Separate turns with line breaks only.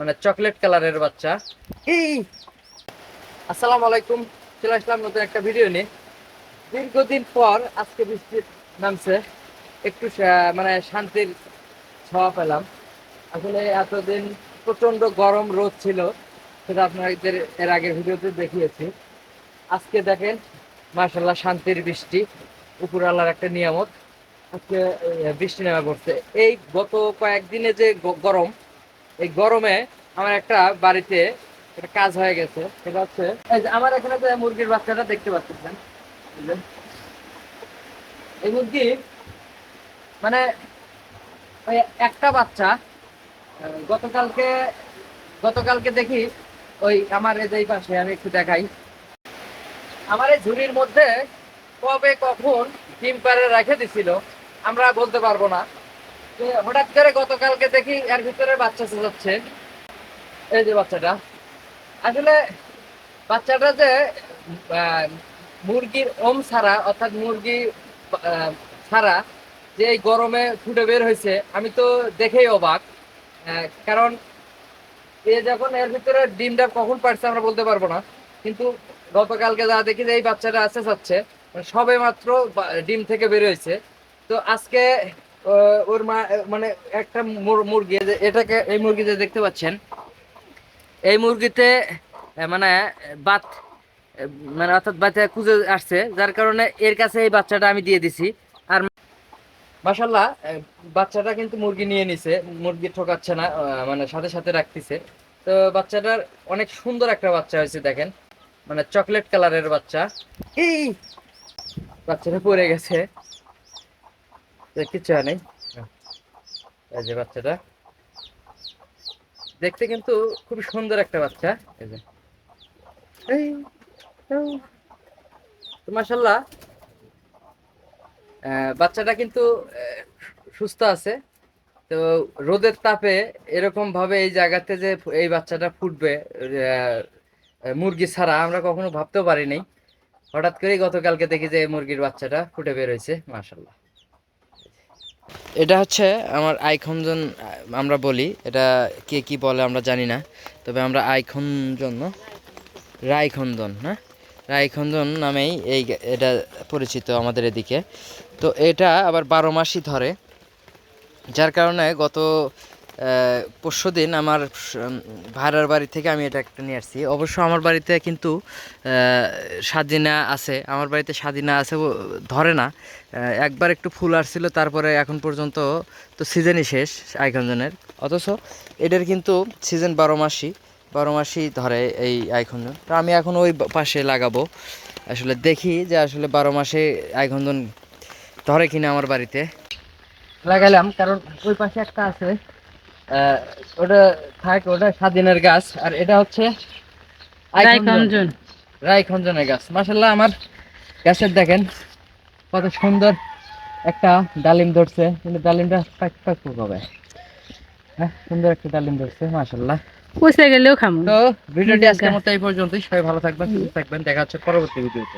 মানে চকলেট কালারের বাচ্চা। আসসালামু আলাইকুম। চলে আসলাম নতুন একটা ভিডিও নিয়ে। দীর্ঘদিন পর আজকে বৃষ্টি নামছে। একটু মানে শান্তির ছোঁয়া পেলাম। আসলে এতদিন প্রচণ্ড গরম রোদ ছিল, সেটা আপনাদের এর আগের ভিডিওতে দেখিয়েছি। আজকে দেখেন মার্শাল্লাহ শান্তির বৃষ্টি, উপর আল্লাহর একটা নিয়ামত। আজকে বৃষ্টি নেমে পড়ছে। এই গত কয়েকদিনে যে গরম এই গরমে আমার একটা বাড়িতে একটা কাজ হয়ে গেছে, সেটা হচ্ছে, এই যে আমার এখানে যে মুরগির বাচ্চাটা দেখতে পাচ্ছেন, এই মুরগি মানে ওই একটা বাচ্চা গতকালকে গতকালকে দেখি ওই আমার এই যে পাশে, আমি একটু দেখাই। আমার এই ঝুড়ির মধ্যে কবে কখন ডিম পারে রেখে দিছিল, আমরা বলতে পারব না। হঠাৎ করে গতকালকে দেখি এর ভিতরে বাচ্চা যাচ্ছে এই যে বাচ্চাটা। আসলে বাচ্চাটা যে মুরগির ওম ছাড়া, অর্থাৎ মুরগি ছাড়া যে এই গরমে ফুটে বের হয়েছে, আমি তো দেখেই অবাক। কারণ এ যখন এর ভিতরে ডিমটা কখন পারছে আমরা বলতে পারব না। কিন্তু গতকালকে যা দেখি যে এই বাচ্চাটা আসতে চাচ্ছে সবে মাত্র ডিম থেকে বের হয়েছে। তো আজকে ওর মা মানে একটা মুরগি এটাকে এই মুরগি যে দেখতে পাচ্ছেন, এই মুরগিতে মানে বাত মানে অর্থাৎ বাচ্চা খুঁজে আসছে, যার কারণে এর কাছে এই বাচ্চাটা আমি দিয়ে দিছি। আর মাসাল্লাহ বাচ্চাটা কিন্তু মুরগি নিয়ে নিছে, মুরগি ঠকাচ্ছে না মানে সাথে সাথে রাখতেছে। তো বাচ্চাটার অনেক সুন্দর একটা বাচ্চা হয়েছে, দেখেন মানে চকলেট কালারের বাচ্চা। এই, বাচ্চাটা পড়ে গেছে। হয় নাই। এই যে বাচ্চাটা। দেখতে কিন্তু খুব সুন্দর একটা বাচ্চা। এই যে। মাসাল্লাহ বাচ্চাটা কিন্তু সুস্থ আছে। তো রোদের তাপে এরকম ভাবে এই জায়গাতে যে এই বাচ্চাটা ফুটবে মুরগি ছাড়া আমরা কখনো ভাবতেও পারিনি। হঠাৎ করেই গতকালকে দেখি যে মুরগির বাচ্চাটা ফুটে বের হয়েছে মাশাল্লাহ এটা হচ্ছে আমার আইখনজন আমরা বলি, এটা কে কি বলে আমরা জানি না, তবে আমরা আইখঞ্জন না? রাইখন্দন হ্যাঁ রায়খন্দন নামেই এই এটা পরিচিত আমাদের এদিকে তো এটা আবার বারো মাসই ধরে, যার কারণে গত পরশু দিন আমার ভাড়ার বাড়ি থেকে আমি এটা একটা নিয়ে আসছি। অবশ্য আমার বাড়িতে কিন্তু স্বাধীনা আছে। আমার বাড়িতে স্বাধীনা আছে ধরে না। একবার একটু ফুল আসছিল, তারপরে এখন পর্যন্ত তো সিজনই শেষ আইখঞ্জনের অথচ এটার কিন্তু সিজন বারো মাসই বারো মাসই ধরে এই আইখঞ্জন তো আমি এখন ওই পাশে লাগাবো। আসলে দেখি যে আসলে বারো মাসে আইখঞ্জন ধরে কিনা আমার বাড়িতে। লাগালাম, কারণ ওই পাশে একটা আছে। ওটা থাক ওটা স্বাধীনের গাছ আর এটা হচ্ছে আইখঞ্জন রায়খঞ্জনের গাছ। মাসাল্লাহ আমার গাছের দেখেন কত সুন্দর একটা ডালিম ধরছে। কিন্তু ডালিমটা পাক পাক হবে। হ্যাঁ সুন্দর একটা ডালিম ধরছে মাসাল্লাহ
পয়সা গেলেও খামো।
তো ভিডিওটি আজকের মতো এই পর্যন্তই। সবাই ভালো থাকবেন সুস্থ থাকবেন। দেখা হচ্ছে পরবর্তী ভিডিওতে।